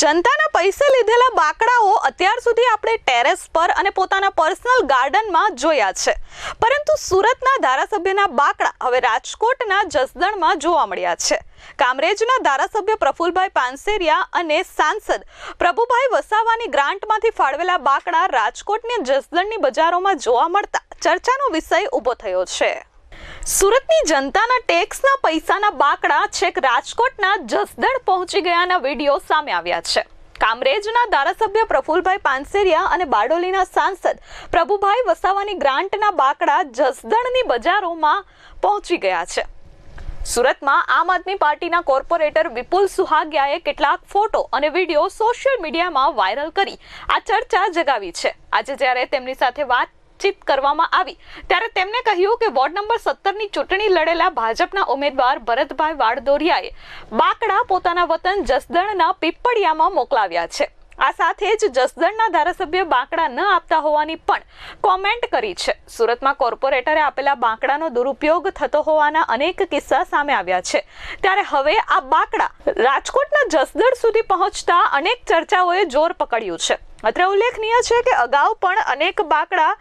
જનતાના પૈસે લીધેલા બાકડાઓ અત્યાર સુધી આપણે ટેરેસ પર અને પોતાના પર્સનલ ગાર્ડનમાં જોયા છે. પરંતુ સુરતના ધારાસભ્યના બાકડા હવે રાજકોટના જસદણમાં જોવા મળ્યા છે. કામરેજના ધારાસભ્ય પ્રફુલભાઈ પાનસેરિયા અને સાંસદ પ્રભુભાઈ વસાવાની ગ્રાન્ટમાંથી ફાળવેલા બાકડા રાજકોટની જસદણની બજારોમાં જોવા મળતા ચર્ચાનો વિષય ઊભો થયો છે. સુરતની જનતાના ટેક્સના પૈસાના બાકડા છેક રાજકોટના જસદણ પહોંચી ગયાના વીડિયો સામે આવ્યા છે. કામરેજના ધારાસભ્ય પ્રફુલભાઈ પાનસેરિયા અને બારડોલીના સાંસદ પ્રભુભાઈ વસાવાની ગ્રાન્ટના બાકડા જસદણની બજારોમાં પહોંચી ગયા છે. સુરતમાં આમ આદમી પાર્ટીના કોર્પોરેટર વિપુલ સુહાગિયાએ કેટલાક ફોટો અને વીડિયો સોશિયલ મીડિયામાં વાયરલ કરી આ ચર્ચા જગાવી છે. આજે જ્યારે તેમની સાથે વાતચીત કરવામાં આવી. ત્યારે તેમણે કહ્યું કે વોર્ડ નંબર સત્તરની ચૂંટણી લડેલા ભાજપના ઉમેદવાર ભરતભાઈ વાડદોરિયાએ બાકડા પોતાના વતન જસદણના પીપળિયામાં મોકલાવ્યા છે. આ સાથે જ જસદણના ધારાસભ્ય બાંકડા ન આપતા હોવાની પણ કોમેન્ટ કરી છે. સુરતમાં કોર્પોરેટરે આપેલા બાંકડાનો દુરુપયોગ થતો હોવાના અનેક કિસ્સા સામે આવ્યા છે. ત્યારે હવે આ બાંકડા રાજકોટના જસદણ સુધી પહોંચતા અનેક ચર્ચાઓએ જોર પકડ્યું છે. અત્રે ઉલ્લેખનીય છે કે અગાઉ પણ અનેક બાંકડા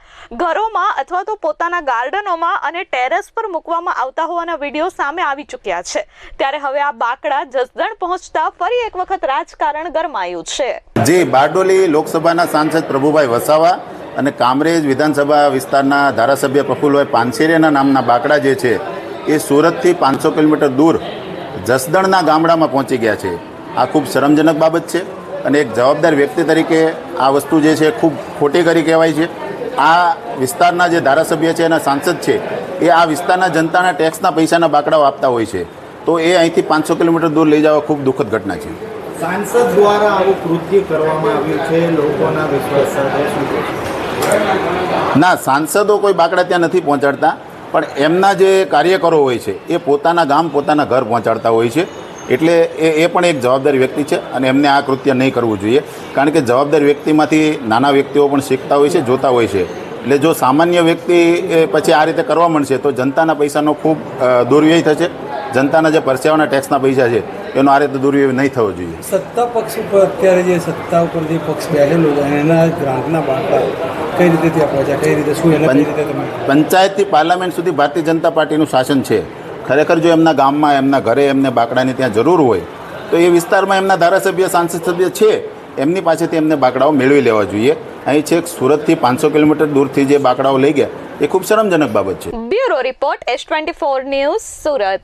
ઘરોમાં અથવા તો પોતાના ગાર્ડનોમાં અને ટેરેસ પર મૂકવામાં આવતા હોવાના વીડિયો સામે આવી ચૂક્યા છે. ત્યારે હવે આ બાંકડા જસદણ પહોંચતા ફરી એક વખત રાજકારણ ગરમાયું છે. જે બારડોલી લોકસભાના સાંસદ પ્રભુભાઈ વસાવા અને કામરેજ વિધાનસભા વિસ્તારના ધારાસભ્ય પ્રફુલભાઈ પાનસેરિયાના નામના બાકડા જે છે, એ સુરતથી પાંચસો કિલોમીટર દૂર જસદણના ગામડામાં પહોંચી ગયા છે. આ ખૂબ શરમજનક બાબત છે. અને એક જવાબદાર વ્યક્તિ તરીકે આ વસ્તુ જે છે ખૂબ ખોટી કરી કહેવાય છે. આ વિસ્તારના જે ધારાસભ્ય છે અને સાંસદ છે એ આ વિસ્તારના જનતાના ટેક્સના પૈસાના બાકડાઓ આપતા હોય છે. તો એ અહીંથી પાંચસો કિલોમીટર દૂર લઈ જવા ખૂબ દુઃખદ ઘટના છે. સાંસદ દ્વારા આવું કૃત્ય કરવામાં આવ્યું છે લોકોના વિશ્વાસ સાથે ના સાંસદો કોઈ બાકડા ત્યાં નથી પહોંચાડતા પણ એમના જે કાર્યકરો હોય છે એ પોતાના ગામ પોતાના ઘર પહોંચાડતા હોય છે. એટલે એ એ પણ એક જવાબદાર વ્યક્તિ છે અને એમને આ કૃત્ય નહીં કરવું જોઈએ. કારણ કે જવાબદાર વ્યક્તિમાંથી નાના વ્યક્તિઓ પણ શીખતા હોય છે જોતા હોય છે. એટલે જો સામાન્ય વ્યક્તિ એ પછી આ રીતે કરવા માંડશે તો જનતાના પૈસાનો ખૂબ દુર્વ્યય થશે. જનતાના જે પરસેવાના ટેક્સના પૈસા છે એનો આ રીતે દુર્વ્યય નહીં થવો જોઈએ. સત્તા પક્ષ ઉપર અત્યારે જે સત્તા ઉપર જે પક્ષ બેઠેલો છે એના ગ્રાહકના બાંકડા કઈ રીતે ત્યાં પહોંચ્યા? કઈ રીતે શું એને પંચાયતથી પાર્લામેન્ટ સુધી ભારતીય જનતા પાર્ટીનું શાસન છે. ખરેખર જો એમના ગામમાં, એમના ઘરે, એમને બાકડાની ત્યાં જરૂર હોય, તો એ વિસ્તારમાં એમના ધારાસભ્ય, સાંસદ સભ્ય છે. એમની પાસેથી એમને બાકડાઓ મેળવી લેવા જોઈએ. અહીં છેક સુરતથી પાંચસો કિલોમીટર દૂરથી જે બાકડાઓ લઈ ગયા, એ ખૂબ શરમજનક બાબત છે. Bureau report S twenty four news Surat.